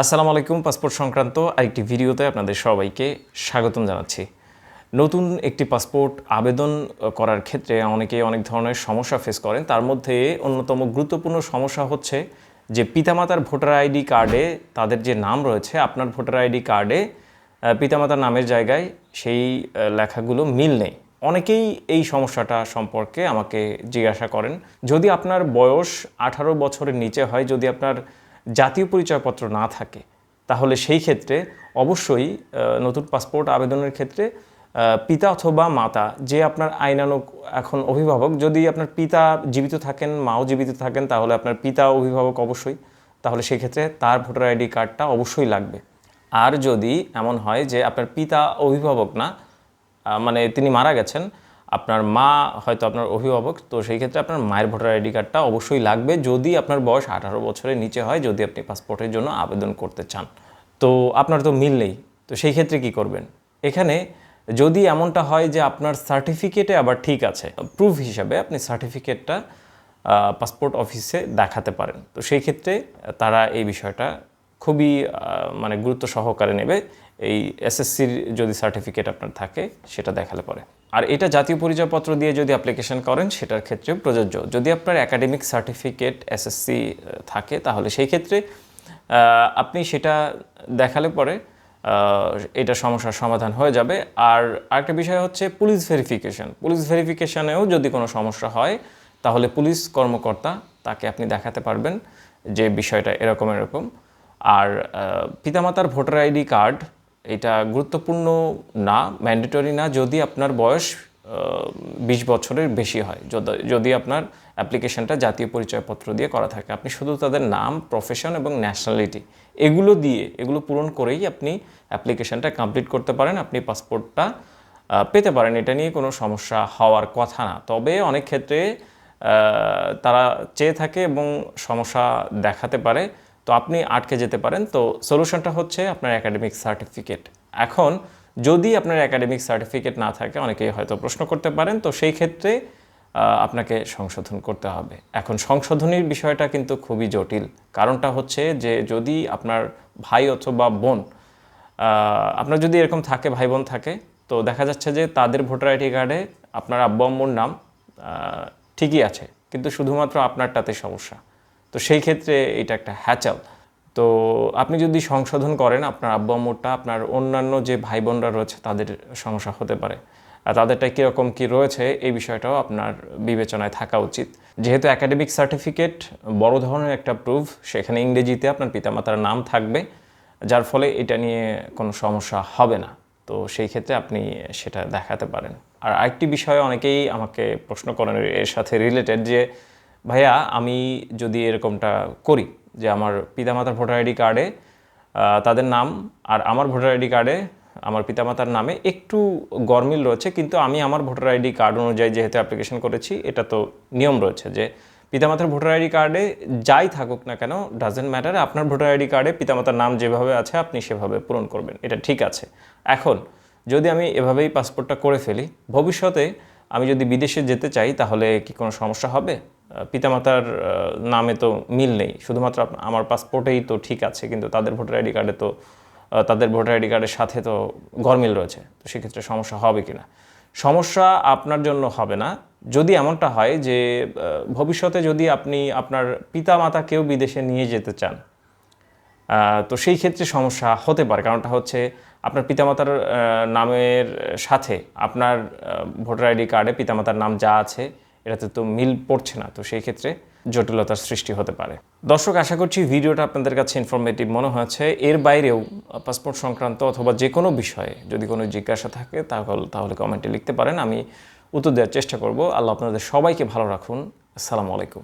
আসসালামু আলাইকুম, পাসপোর্ট সংক্রান্ত আরেকটি ভিডিওতে আপনাদের সবাইকে স্বাগতম জানাচ্ছি। নতুন একটি পাসপোর্ট আবেদন করার ক্ষেত্রে অনেকে অনেক ধরনের সমস্যা ফেস করেন। তার মধ্যে অন্যতম গুরুত্বপূর্ণ সমস্যা হচ্ছে যে পিতামাতার ভোটার আইডি কার্ডে তাদের যে নাম রয়েছে, আপনার ভোটার আইডি কার্ডে পিতামাতার নামের জায়গায় সেই লেখাগুলো মিল নেই। অনেকেই এই সমস্যাটা সম্পর্কে আমাকে জিজ্ঞাসা করেন। যদি আপনার বয়স আঠারো বছরের নিচে হয়, যদি আপনার জাতীয় পরিচয়পত্র না থাকে, তাহলে সেই ক্ষেত্রে অবশ্যই নতুন পাসপোর্ট আবেদনের ক্ষেত্রে পিতা অথবা মাতা, যে আপনার আইনানুক এখন অভিভাবক, যদি আপনার পিতা জীবিত থাকেন, মাও জীবিত থাকেন, তাহলে আপনার পিতা অভিভাবক অবশ্যই, তাহলে সেই ক্ষেত্রে তার ভোটার আইডি কার্ডটা অবশ্যই লাগবে। আর যদি এমন হয় যে আপনার পিতা অভিভাবক না মানে তিনি মারা গেছেন আপনার মা হয়তো আপনার অভিভাবক, তো সেই ক্ষেত্রে আপনার মায়ের ভোটার আইডি কার্ডটা অবশ্যই লাগবে যদি আপনার বয়স আঠারো বছরের নিচে হয়, যদি আপনি পাসপোর্টের জন্য আবেদন করতে চান। তো আপনার তো মিল নেই। তো সেই ক্ষেত্রে কি করবেন? এখানে যদি এমনটা হয় যে আপনার সার্টিফিকেটে আবার ঠিক আছে প্রুফ হিসাবে আপনি সার্টিফিকেটটা পাসপোর্ট অফিসে দেখাতে পারেন। তো সেই ক্ষেত্রে তারা এই বিষয়টা খুবই মানে গুরুত্ব সহকারে নেবে। এই এসএসসির যদি সার্টিফিকেট আপনার থাকে, সেটা দেখালে পরে। আর এটা জাতীয় পরিচয়পত্র দিয়ে যদি অ্যাপ্লিকেশন করেন, সেটার ক্ষেত্রে প্রযোজ্য। যদি আপনার একাডেমিক সার্টিফিকেট এসএসসি থাকে, তাহলে সেই ক্ষেত্রে আপনি সেটা দেখালে পরে এটা সমস্যার সমাধান হয়ে যাবে। আর আরেকটা বিষয় হচ্ছে পুলিশ ভেরিফিকেশন পুলিশ ভেরিফিকেশনেও যদি কোনো সমস্যা হয়, তাহলে পুলিশ কর্মকর্তা তাকে আপনি দেখাতে পারবেন যে বিষয়টা এরকম এরকম। আর পিতামাতার ভোটার আইডি কার্ড এটা গুরুত্বপূর্ণ না ম্যান্ডেটরি না, যদি আপনার বয়স বিশ বছরের বেশি হয়, যদি- আপনার অ্যাপ্লিকেশনটা জাতীয় পরিচয়পত্র দিয়ে করা থাকে। আপনি শুধু তাদের নাম প্রফেশন এবং ন্যাশনালিটি এগুলো দিয়ে, এগুলো পূরণ করেই আপনি অ্যাপ্লিকেশনটা কমপ্লিট করতে পারেন। আপনি পাসপোর্টটা পেতে পারেন। এটা নিয়ে কোনো সমস্যা হওয়ার কথা না। তবে অনেক ক্ষেত্রে তারা চেয়ে থাকে এবং সমস্যা দেখাতে পারে। তো আপনি আটকে যেতে পারেন। তো সলিউশনটা হচ্ছে আপনার একাডেমিক সার্টিফিকেট এখন যদি আপনার একাডেমিক সার্টিফিকেট না থাকে, অনেকেই হয়তো প্রশ্ন করতে পারেন, তো সেই ক্ষেত্রে আপনাকে সংশোধন করতে হবে। এখন সংশোধনীর বিষয়টা কিন্তু খুবই জটিল। কারণটা হচ্ছে যে যদি আপনার ভাই অথবা বোন আপনার যদি এরকম থাকে, ভাই বোন থাকে, তো দেখা যাচ্ছে যে তাদের ভোটার আইডি কার্ডে আপনার আব্বু আম্মুর নাম ঠিকই আছে। কিন্তু শুধুমাত্র আপনারটাতে সমস্যা। তো সেই ক্ষেত্রে এটা একটা হ্যাচাল তো আপনি যদি সংশোধন করেন আপনার আব্বু আম্মুরটা আপনার অন্যান্য যে ভাই বোনরা রয়েছে তাদের সমস্যা হতে পারে। আর তাদেরটা কীরকম কী রয়েছে এই বিষয়টাও আপনার বিবেচনায় থাকা উচিত। যেহেতু একাডেমিক সার্টিফিকেট বড় ধরনের একটা প্রুফ সেখানে ইংরেজিতে আপনার পিতামাতার নাম থাকবে, যার ফলে এটা নিয়ে কোনো সমস্যা হবে না। তো সেই ক্ষেত্রে আপনি সেটা দেখাতে পারেন। আর আরেকটি বিষয়ে অনেকেই আমাকে প্রশ্ন করেন এর সাথে রিলেটেড যে ভাইয়া, আমি যদি এরকমটা করি যে আমার পিতামাতার ভোটার আইডি কার্ডে তাদের নাম আর আমার ভোটার আইডি কার্ডে আমার পিতামাতার নামে একটু গরমিল রয়েছে, কিন্তু আমি আমার ভোটার আইডি কার্ড অনুযায়ী যেহেতু অ্যাপ্লিকেশন করেছি, এটা তো নিয়ম রয়েছে যে পিতামাতার ভোটার আইডি কার্ডে যাই থাকুক না কেন ডাজেন্ট ম্যাটার আপনার ভোটার আইডি কার্ডে পিতামাতার নাম যেভাবে আছে, আপনি সেভাবে পূরণ করবেন, এটা ঠিক আছে। এখন, যদি আমি এভাবেই পাসপোর্টটা করে ফেলি, ভবিষ্যতে আমি যদি বিদেশে যেতে চাই, তাহলে কি কোনো সমস্যা হবে? পিতামাতার নামে তো মিল নেই। শুধুমাত্র আমার পাসপোর্টেই তো ঠিক আছে, কিন্তু তাদের ভোটার আইডি কার্ডে তো তাদের ভোটার আইডি কার্ডের সাথে তো গরমিল রয়েছে। তো সেক্ষেত্রে সমস্যা হবে কি না সমস্যা আপনার জন্য হবে না। যদি এমনটা হয় যে ভবিষ্যতে যদি আপনি আপনার পিতা মাতাকেও বিদেশে নিয়ে যেতে চান তো সেই ক্ষেত্রে সমস্যা হতে পারে। কারণটা হচ্ছে আপনার পিতামাতার নামের সাথে আপনার ভোটার আইডি কার্ডে পিতামাতার নাম যা আছে এটাতে তো মিল পড়ছে না, তো সেই ক্ষেত্রে জটিলতার সৃষ্টি হতে পারে। দর্শক, আশা করছি ভিডিওটা আপনাদের কাছে ইনফরমেটিভ মনে হয়েছে। এর বাইরেও পাসপোর্ট সংক্রান্ত অথবা যে কোনো বিষয়ে যদি কোনো জিজ্ঞাসা থাকে, তাহলে তাহলে কমেন্টে লিখতে পারেন। আমি উত্তর দেওয়ার চেষ্টা করব। আল্লাহ আপনাদের সবাইকে ভালো রাখুন। আসসালামু আলাইকুম।